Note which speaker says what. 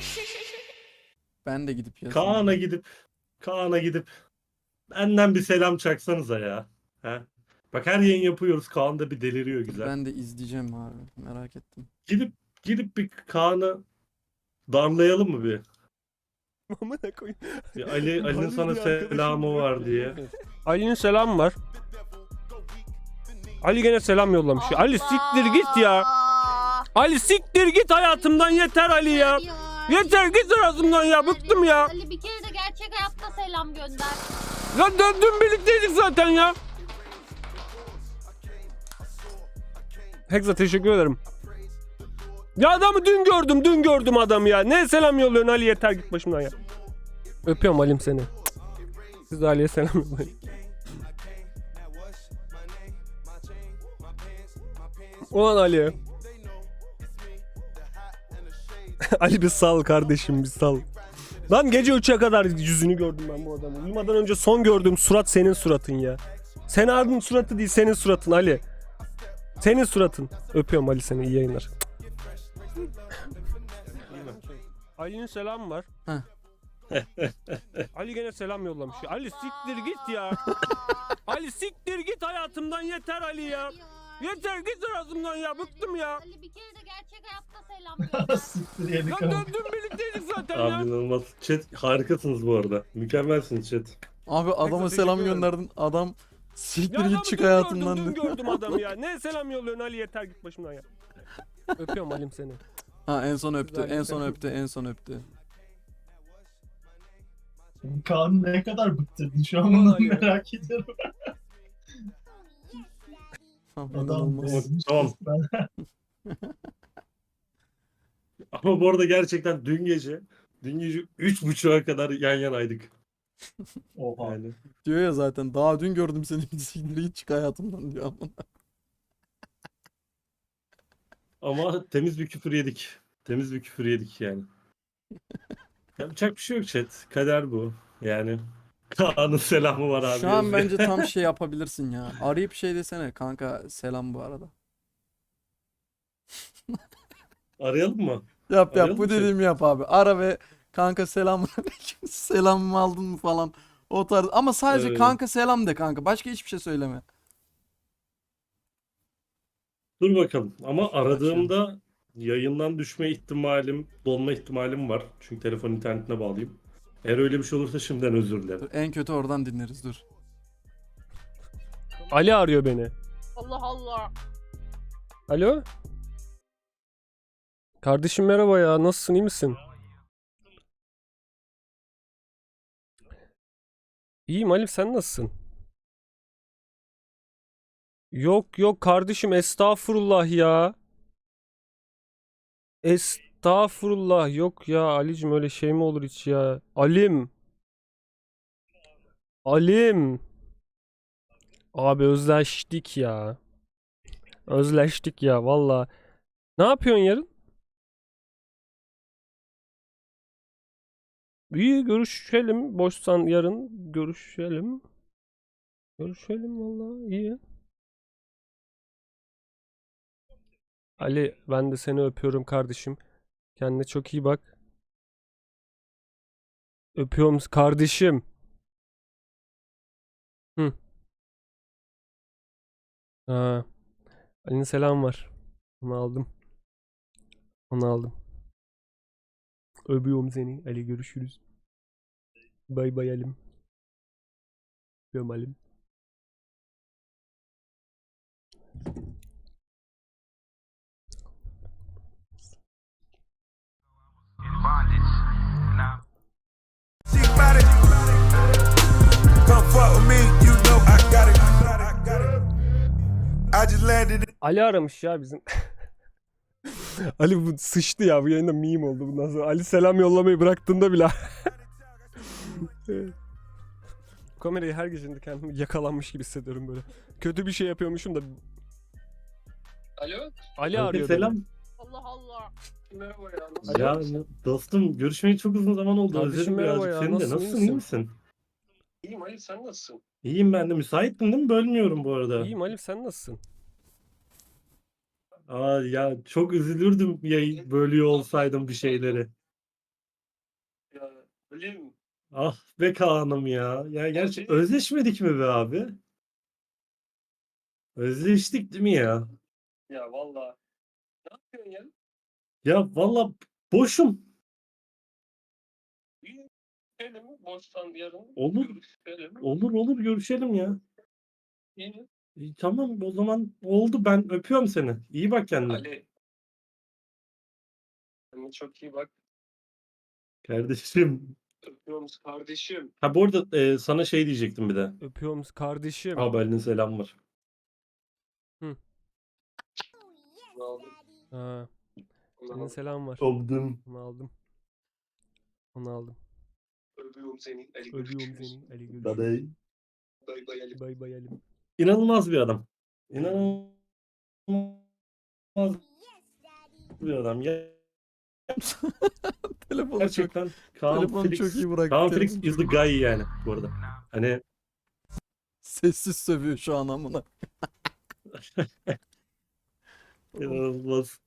Speaker 1: Ben de gidip yazayım.
Speaker 2: Kaan'a gidip Kaan'a gidip benden bir selam çaksanıza ya. He? Bak her yayın yapıyoruz. Kaan da bir deliriyor güzel.
Speaker 1: Ben de izleyeceğim abi. Merak ettim.
Speaker 2: Gidip gidip bir Kaan'ı darlayalım mı bir?
Speaker 3: Amına koyayım.
Speaker 2: Bir Ali Ali'nin
Speaker 3: Ali
Speaker 2: sana selamı var
Speaker 3: ki-
Speaker 2: diye.
Speaker 3: Ali'nin selam var. Ali gene selam yollamış. Ali siktir git ya. Ali siktir git hayatımdan yeter Ali ya. Yeter git hayatımdan ya bıktım ya.
Speaker 4: Ali bir kere de gerçek hayatta selam gönder.
Speaker 3: Lan dün, birlikteydik zaten ya. Hexa teşekkür ederim. Ya adamı dün gördüm, dün gördüm adamı ya. Ne selam yolluyorsun Ali yeter git başımdan ya. Öpüyorum Ali'm seni. Siz de Ali'ye selam yollayın. Ulan Ali. Ali bir sal kardeşim bir sal. Lan gece 3'e kadar yüzünü gördüm ben bu adamın. Uyumadan önce son gördüğüm surat senin suratın ya. Sena'nın suratı değil senin suratın Ali. Senin suratın. Öpüyorum Ali seni iyi yayınlar. Ali'nin selamı var.
Speaker 1: Heh.
Speaker 3: Ali gene selam yollamış. Ali siktir git ya. Ali siktir git hayatımdan yeter Ali ya. Yeter git hayatımdan ya bıktım ya.
Speaker 4: Ali bir kere de gerçek hayatta selam gönder.
Speaker 5: Siktir yedik
Speaker 3: Lan
Speaker 5: ama.
Speaker 3: dün birlikteydik zaten
Speaker 2: Abi
Speaker 3: ya.
Speaker 2: inanılmaz. Chat harikasınız bu arada. Mükemmelsiniz chat.
Speaker 1: Abi adama
Speaker 3: teşekkür
Speaker 1: selam
Speaker 3: ederim.
Speaker 1: gönderdin. Adam siktir
Speaker 3: Ya adamı
Speaker 1: git çık
Speaker 3: dün
Speaker 1: hayatımdan.
Speaker 3: Gördüm, dün
Speaker 1: dedi.
Speaker 3: gördüm adamı ya. Ne selam yolluyorsun Ali yeter git başımdan ya. Öpüyorum Ali'm seni.
Speaker 1: Ha en son öptü.
Speaker 3: Güzel,
Speaker 1: En son
Speaker 3: güzel.
Speaker 1: öptü. En son öptü.
Speaker 5: Kaan ne kadar bıktırdın şu an
Speaker 3: Vallahi
Speaker 5: bunu
Speaker 3: ya.
Speaker 5: merak ediyorum. Bezmiş
Speaker 2: Tamam.
Speaker 5: resmen.
Speaker 2: Ama bu arada gerçekten dün gece dün gece 3.30'a kadar yan yanaydık.
Speaker 5: Oha.
Speaker 2: Yani.
Speaker 1: Diyor ya zaten daha dün gördüm seni siktir git çık hayatımdan diyor.
Speaker 2: Ama temiz bir küfür yedik. Temiz bir küfür yedik yani. Yapacak bir şey yok chat. Kader bu. Yani Kaan'ın selamı var abi.
Speaker 1: Şu an bence tam şey yapabilirsin ya. Arayıp şey desene kanka selam bu arada.
Speaker 2: Arayalım mı?
Speaker 1: Yap yap
Speaker 2: Arayalım
Speaker 1: bu
Speaker 2: mı şey?
Speaker 1: dediğimi yap abi. Ara ve kanka selam selamımı aldın mı falan. O tarz ama sadece
Speaker 2: Evet.
Speaker 1: kanka selam de kanka. Başka hiçbir şey söyleme.
Speaker 2: Dur bakalım. Ama aradığımda yayından düşme ihtimalim, dolma ihtimalim var. Çünkü telefon internetine bağlıyım. Eğer öyle bir şey olursa şimdiden özür dilerim.
Speaker 1: Dur, en kötü oradan dinleriz dur.
Speaker 3: Ali arıyor beni.
Speaker 4: Allah Allah.
Speaker 3: Alo? Kardeşim merhaba ya. Nasılsın? iyi misin? İyiyim Alif sen nasılsın? Yok yok kardeşim estağfurullah ya. Estağfurullah yok ya Alicim öyle şey mi olur hiç ya? Alim. Alim. Abi özleştik ya. Özleştik ya valla. Ne yapıyorsun yarın? İyi görüşelim. Boşsan yarın görüşelim. Görüşelim valla iyi. Ali ben de seni öpüyorum kardeşim. Kendine çok iyi bak. Öpüyorum kardeşim. Hı. Ha. Ali'nin selam var. Onu aldım. Onu aldım. Öpüyorum seni. Ali görüşürüz. Bay bay Alim. Öpüyorum Alim.
Speaker 6: Me, you know I got it. I just landed in
Speaker 3: Ali aramış ya bizim. Ali bu sıçtı ya bu yayında meme oldu bundan sonra. Ali selam yollamayı bıraktığında bile. Bu Kamerayı her gecinde kendimi yakalanmış gibi hissediyorum böyle. Kötü bir şey yapıyormuşum da.
Speaker 7: Alo.
Speaker 3: Ali arıyor
Speaker 2: selam.
Speaker 3: beni.
Speaker 4: Allah Allah.
Speaker 7: Merhaba ya. Nasılsın?
Speaker 2: Ya dostum görüşmeyi çok uzun zaman oldu.
Speaker 3: Kardeşim
Speaker 2: Özledim
Speaker 3: merhaba
Speaker 2: birazcık
Speaker 3: ya,
Speaker 2: seni de.
Speaker 3: nasılsın, iyi
Speaker 2: Nasılsın iyi
Speaker 3: misin?
Speaker 2: misin?
Speaker 7: İyiyim Ali sen nasılsın?
Speaker 2: İyiyim ben de. Müsaittin değil mi? Bölmüyorum bu arada.
Speaker 3: İyiyim Alif sen nasılsın?
Speaker 2: Aa ya çok üzülürdüm yayın bölüyor olsaydım bir şeyleri.
Speaker 7: Halim.
Speaker 2: Ah be Kaan'ım ya. Ya gerçi
Speaker 7: Abi.
Speaker 2: özleşmedik mi be abi? Özleştik değil mi ya?
Speaker 7: Ya valla. Ne yapıyorsun ya?
Speaker 2: Ya valla boşum.
Speaker 7: Mi? Boştan yarın.
Speaker 2: Olur.
Speaker 7: Görüşelim.
Speaker 2: Olur olur görüşelim ya.
Speaker 7: İyi.
Speaker 2: İyi, tamam o zaman oldu ben öpüyorum seni. İyi bak kendine.
Speaker 7: Ali. Kendine çok iyi bak.
Speaker 2: Kardeşim.
Speaker 7: Öpüyorum kardeşim.
Speaker 2: Ha bu arada e, sana şey diyecektim bir de.
Speaker 3: Öpüyorum kardeşim.
Speaker 2: Haberinin selam var.
Speaker 7: Bunu aldım.
Speaker 3: Ha,
Speaker 7: Bunu
Speaker 3: senin
Speaker 7: aldım.
Speaker 3: selam var.
Speaker 2: Aldım.
Speaker 3: Onu aldım. Onu aldım.
Speaker 7: Öpüyorum seni. Ali
Speaker 3: Öpüyorum seni. Ali görüşürüz.
Speaker 7: Bay bay Ali.
Speaker 3: Bay bay Ali.
Speaker 2: İnanılmaz bir adam. İnanılmaz bir adam. Ya,
Speaker 1: Telefonu çok
Speaker 2: gerçekten Kaan
Speaker 1: telefonu
Speaker 2: Felix,
Speaker 1: çok iyi bıraktı.
Speaker 2: Kaan. Felix is the guy yani bu arada. Hani
Speaker 1: Sessiz sövüyor şu an amına.
Speaker 2: inanılmaz.